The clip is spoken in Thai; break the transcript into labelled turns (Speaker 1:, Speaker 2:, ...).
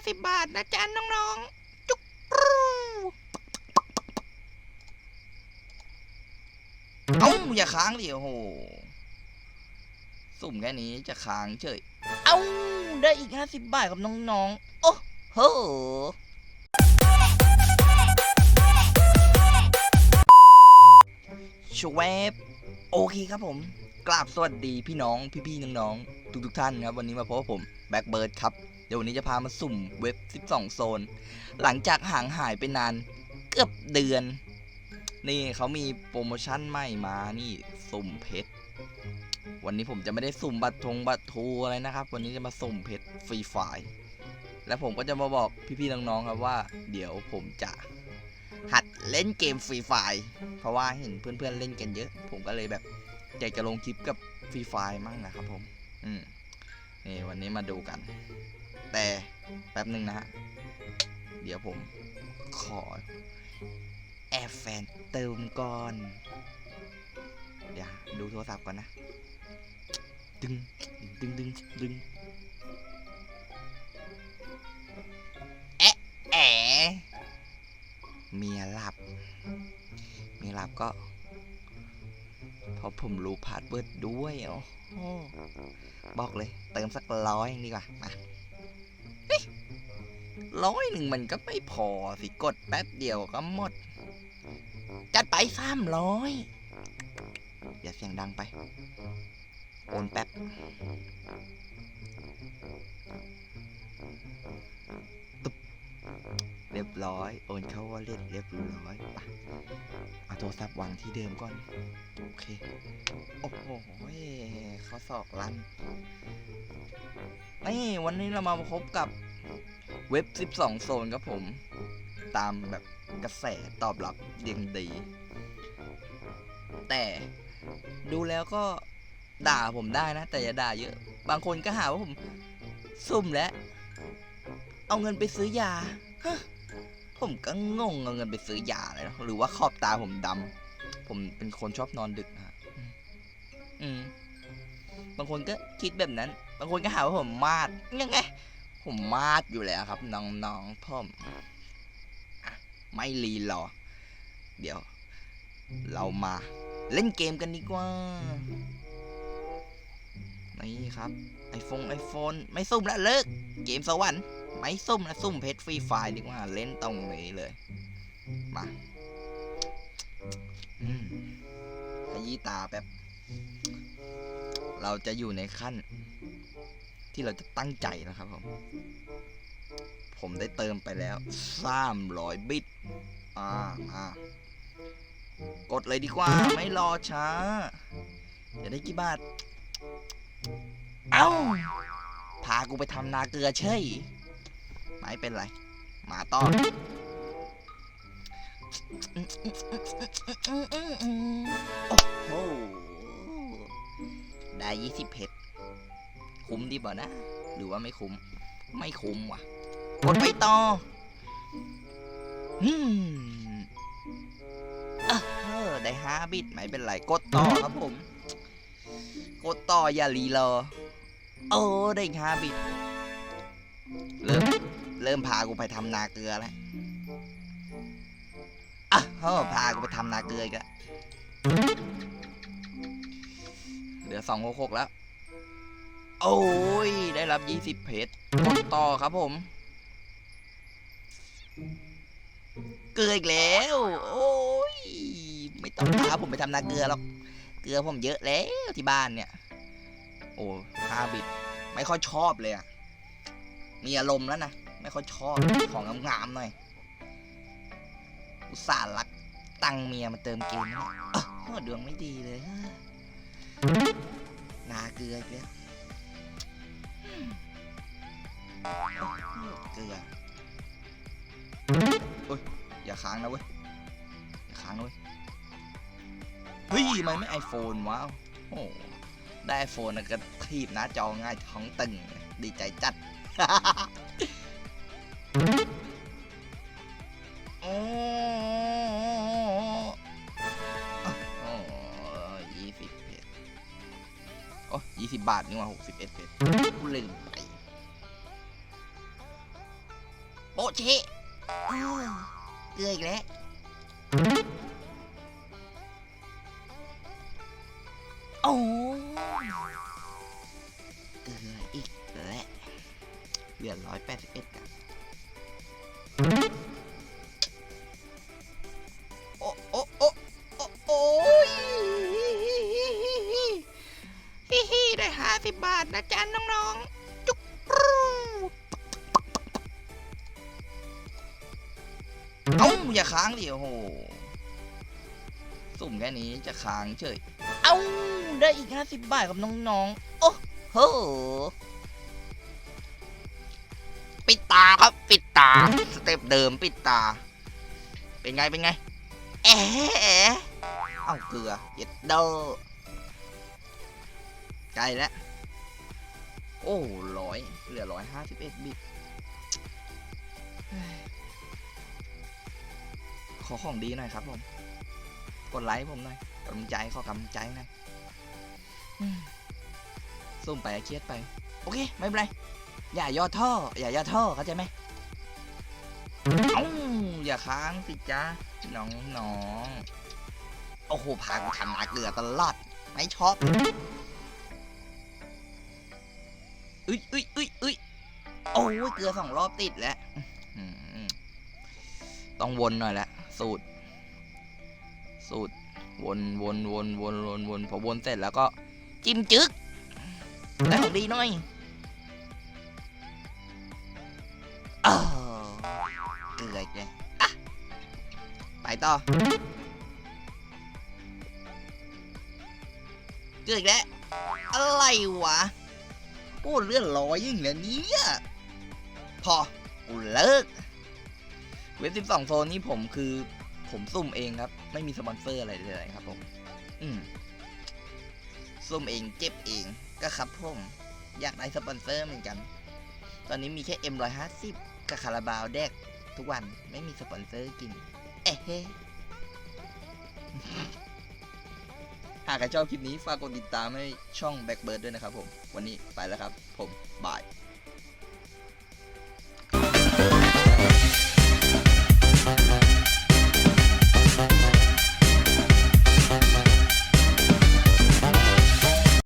Speaker 1: 50บบาทนะจ๊ะน้องๆ จุกรูเอ้าอย่าค้างดิโอ้โห สุ่มแค่นี้จะค้างเฉย เอ้า ได้อีก50บบาทกับน้องๆ โอ้โหชวบโอเคครับผมกราบสวัสดีพี่น้อง พี่ๆน้องๆทุกๆท่านครับ วันนี้มาพบกับผม แบ็กเบิร์ดครับ ดี๋ยววันนี้จะพามาสุ่มเว็บ 12 โซน หลังจากห่างหายไปนานเกือบเดือน นี่เขามีโปรโมชั่นใหม่มานี่สุ่มเพชร วันนี้ผมจะไม่ได้สุ่มบัตรทงบัตรทูอะไรนะครับ วันนี้จะมาสุ่มเพชรฟรีไฟล์และผมก็จะมาบอกพี่ๆน้องๆครับว่า เดี๋ยวผมจะหัดเล่นเกมฟรีไฟล์เพราะว่าเห็นเพื่อนๆเล่นกันเยอะ ผมก็เลยแบบอยากจะลงคลิปกับฟรีไฟล์มั่งนะครับผม อืม นี่วันนี้มาดูกัน แต่แป๊บหนึ่งนะฮะ เดี๋ยวผมขอ แอบแฟนเติมก่อน เดี๋ยวดูโทรศัพท์ก่อนนะ ดึง ดึงดึงดึงแอะแอะเมียหลับ เมียหลับก็ เพราะผมรู้พาสเวิร์ดด้วยโอ้โหบอกเลย เติมสักร้อยดีกว่ามาร้อยหนึ่งมันก็ไม่พอสิกดแป๊บเดียวก็หมด จัดไปสามร้อยอย่าเสียงดังไป โอนแป๊บ เรียบร้อย โอนเข้าวอลเล็ตเรียบร้อยไปเอาโทรศัพท์วางที่เดิมก่อน โอเค โอ้โหเขาสอกลันนี่วันนี้เรามาพบกับเว็บ 12 โซนครับผม ตามแบบกระแสตอบรับยังดี แต่ดูแล้วก็ด่าผมได้นะ แต่อย่าด่าเยอะ บางคนก็หาว่าผม ซุ่มแล้ว เอาเงินไปซื้อยาฮะผมก็งงเอาเงินไปซื้อยาเลยนะหรือว่าขอบตาผมดำผมเป็นคนชอบนอนดึกนะฮะอืม บางคนก็คิดแบบนั้น บางคนก็หาว่าผมมาดยังไง ผมมาดอยู่แล้วครับ น้องๆผมอะไม่รีรอ เดี๋ยว เรามา เล่นเกมกันดีกว่า นี่ครับ ไอโฟนไอโฟนไม่ซุ่มแล้วเลิก เกมสวรรค์ไม่ซุ่มล้วซุ่มเพชรฟรีไฟล์ดีกว่าเล่นตรงนี้เลยมาขยี้ตาแป๊บ เราจะอยู่ในขั้น ที่เราจะตั้งใจนะครับผม ผมได้เติมไปแล้ว300บิต อ่าอ่ากดเลยดีกว่า ไม่รอช้า จะได้กี่บาท เอ้า พากูไปทำนาเกลือเฉยไม่เป็นไร มาต่อโอ้โห ได้ยี่สิบเพชร คุ้มดีบ่นะ หรือว่าไม่คุ้ม ไม่คุ้มว่ะกดไปต่ออืมเออได้ห้าบิตไม่เป็นไร กดต่อครับผม กดต่ออย่ารีรอ โอ้ได้อีกห้าบิตเริ่มเริ่มพากูไปทำนาเกลือแล้วอะเออพากูไปทำนาเกลืออีกแล้วเหลือสองหกหกแล้ว โอ้ย ได้รับยี่สิบเพชรต่อครับผม เกลืออีกแล้ว โอ้ย ไม่ต้องพาผมไปทำนาเกลือหรอก เกลือผมเยอะแล้วที่บ้านเนี่ย โอ้ห้าบิต ไม่ค่อยชอบเลยอะมีอารมณ์แล้วนะ ไม่ค่อยชอบของงามๆหน่อย อุตส่าห์รักตังเมียมาเติมเกมนะเนี่ยดวงไม่ดีเลยนาเกลืออีกแล้วเกลือโอ้ยอย่าค้างนะเว้ย อย่าค้างนะเว้ย เฮ้ยทำไมไม่ไอโฟนวะโอ้ ได้ไอโฟนก็ทีบหน้าจอง่ายท้องตึงดีใจจัดโอ้โอ้ยี่สิบเพชรโอ้ยี่สิบบาทนี่ว่าหกสิบเอ็ดเพชรกูลืมไปป๊ะเชะอ้าวเกลืออีกแล้ว สิบเอ็ดกันโอ้โอ้โอ้โอ้โอ้ยฮิฮิได้ห้าสิบบาทนะจ๊ะน้องๆ จุ๊กรูเอ้าอย่าค้างดิโอ้โห สุ่มแค่นี้จะค้างเฉย เอ้าได้อีกห้าสิบบาทกับน้องๆ โอ้โห ปิดตาครับ ปิดตา สเต็ปเดิมปิดตา เป็นไง เป็นไงแอะเอ้าเกลือเย็ดโดใกล้แล้ว โอ้ร้อยเหลือร้อยห้าสิบเอ็ดบิตเฮ้ยขอของดีหน่อยครับผม กดไลค์ผมหน่อยกำลังใจขอกำลังใจหน่อยอืมซุ่มไปเครียดไป โอเค ไม่เป็นไร อย่าย่อท่อ อย่าย่อท่อเข้าใจไหมเอ้าอย่าค้างสิจ้าน้องน้องโอ้โหพากูทำมาเกลือตลอดไม่ชอบอุ้ยอุ้ยอุ้ยอุ้ยโอ้ยเกลือสองรอบติดแล้วต้องวนหน่อยละสูตร สูตร วนวนวนวนวนวนพอวนเสร็จแล้วก็ จิ้มจึกได้ของดีหน่อย เกลืออีกเลยไปต่อเกลืออีกแล้วอะไรวะโอ้เลื่อนลอยอย่งนี้เนี่ยพอกูเลิก เว็บ12โซนนี้ผมคือผมซุ่มเองครับ ไม่มีสปอนเซอร์อะไรเลยครับผม อืมซุ่มเองเจ็บเองก็ครับผมอยากได้สปอนเซอร์เหมือนกัน ตอนนี้มีแค่ M150 กับคาราบาวแดก ทุกวันไม่มีสปอนเซอร์กิน เอ๊ะเฮ้หากใครชอบคลิปนี้ฝากกดติดตามให้ช่อง Backbird ด้วยนะครับผม วันนี้ไปแล้วครับ ผมบาย